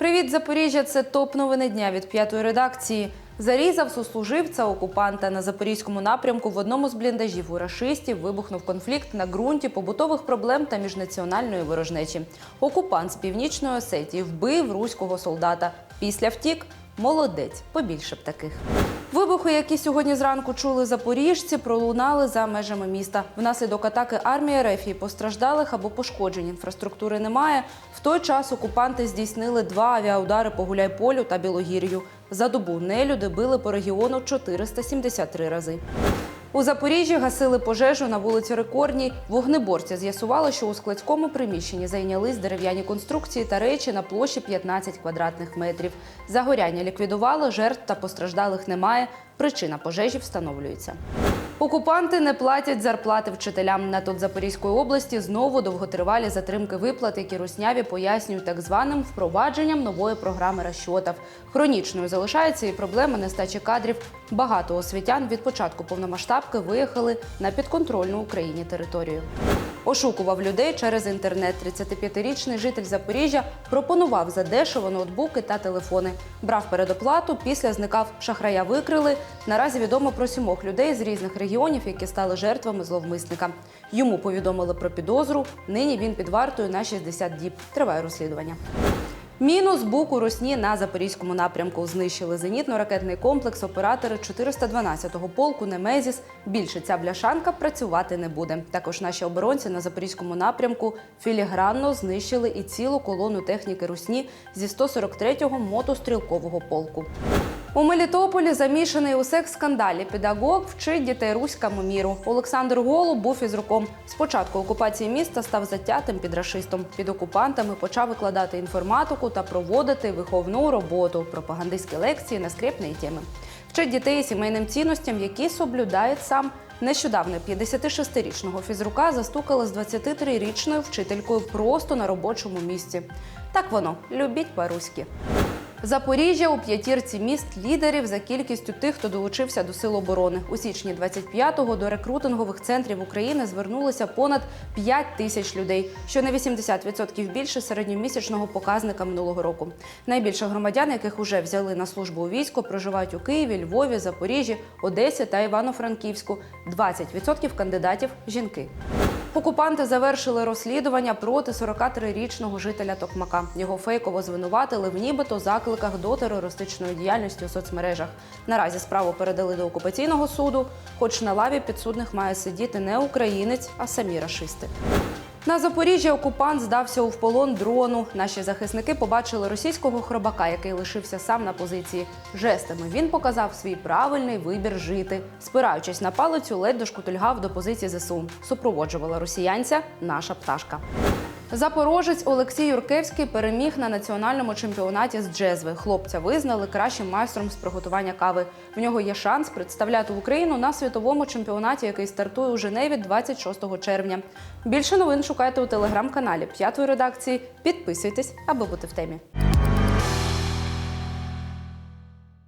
Привіт, Запоріжжя! Це топ новини дня від п'ятої редакції. Зарізав сослуживця окупанта на запорізькому напрямку в одному з бліндажів у рашистів вибухнув конфлікт на ґрунті побутових проблем та міжнаціональної ворожнечі. Окупант з північної Осетії вбив руського солдата. Після втік молодець. Побільше б таких. Вибухи, які сьогодні зранку чули запоріжці, пролунали за межами міста. Внаслідок атаки армії РФ постраждалих або пошкоджень інфраструктури немає. В той час окупанти здійснили два авіаудари по Гуляйполю та Білогір'ю. За добу нелюди били по регіону 473 рази. У Запоріжжі гасили пожежу на вулиці Рекордній. Вогнеборці з'ясували, що у складському приміщенні зайнялись дерев'яні конструкції та речі на площі 15 квадратних метрів. Загоряння ліквідували, жертв та постраждалих немає. Причина пожежі встановлюється. Окупанти не платять зарплати вчителям. На тут Запорізької області знову довготривалі затримки виплат, які русняві пояснюють так званим впровадженням нової програми розчотів. Хронічною залишається і проблема нестачі кадрів. Багато освітян від початку повномасштабки виїхали на підконтрольну Україні територію. Ошукував людей через інтернет. 35-річний житель Запоріжжя пропонував задешево ноутбуки та телефони. Брав передоплату, після зникав. Шахрая викрили. Наразі відомо про сімох людей з різних регіонів, які стали жертвами зловмисника. Йому повідомили про підозру. Нині він під вартою на 60 діб. Триває розслідування. Мінус бук русні на запорізькому напрямку. Знищили зенітно-ракетний комплекс оператори 412-го полку Немезіс. Більше ця бляшанка працювати не буде. Також наші оборонці на запорізькому напрямку філігранно знищили і цілу колону техніки Русні зі 143-го мотострілкового полку. У Мелітополі замішаний у секс-скандалі. Педагог вчить дітей руському міру. Олександр Голуб був фізруком. Спочатку окупації міста став затятим підрашистом. Під окупантами почав викладати інформатику та проводити виховну роботу, пропагандистські лекції на скрепні теми. Вчить дітей сімейним цінностям, які соблюдає сам. Нещодавно 56-річного фізрука застукали з 23-річною вчителькою просто на робочому місці. Так воно любіть по-руськи. Запоріжжя у п'ятірці міст лідерів за кількістю тих, хто долучився до сил оборони. У січні 25-го до рекрутингових центрів України звернулося понад 5 тисяч людей, що на 80% більше середньомісячного показника минулого року. Найбільше громадян, яких уже взяли на службу у військо, проживають у Києві, Львові, Запоріжжі, Одесі та Івано-Франківську. 20% кандидатів жінки. Окупанти завершили розслідування проти 43-річного жителя Токмака. Його фейково звинуватили в нібито закликах до терористичної діяльності у соцмережах. Наразі справу передали до окупаційного суду, хоч на лаві підсудних має сидіти не українець, а самі рашисти. На Запоріжжі окупант здався у полон дрону. Наші захисники побачили російського хробака, який лишився сам на позиції. Жестами він показав свій правильний вибір жити. Спираючись на палицю, ледь дошкутильгав до позиції ЗСУ. Супроводжувала росіянця наша пташка. Запорожець Олексій Юркевський переміг на національному чемпіонаті з джезви. Хлопця визнали кращим майстром з приготування кави. В нього є шанс представляти Україну на світовому чемпіонаті, який стартує у Женеві 26 червня. Більше новин шукайте у телеграм-каналі п'ятої редакції. Підписуйтесь, аби бути в темі.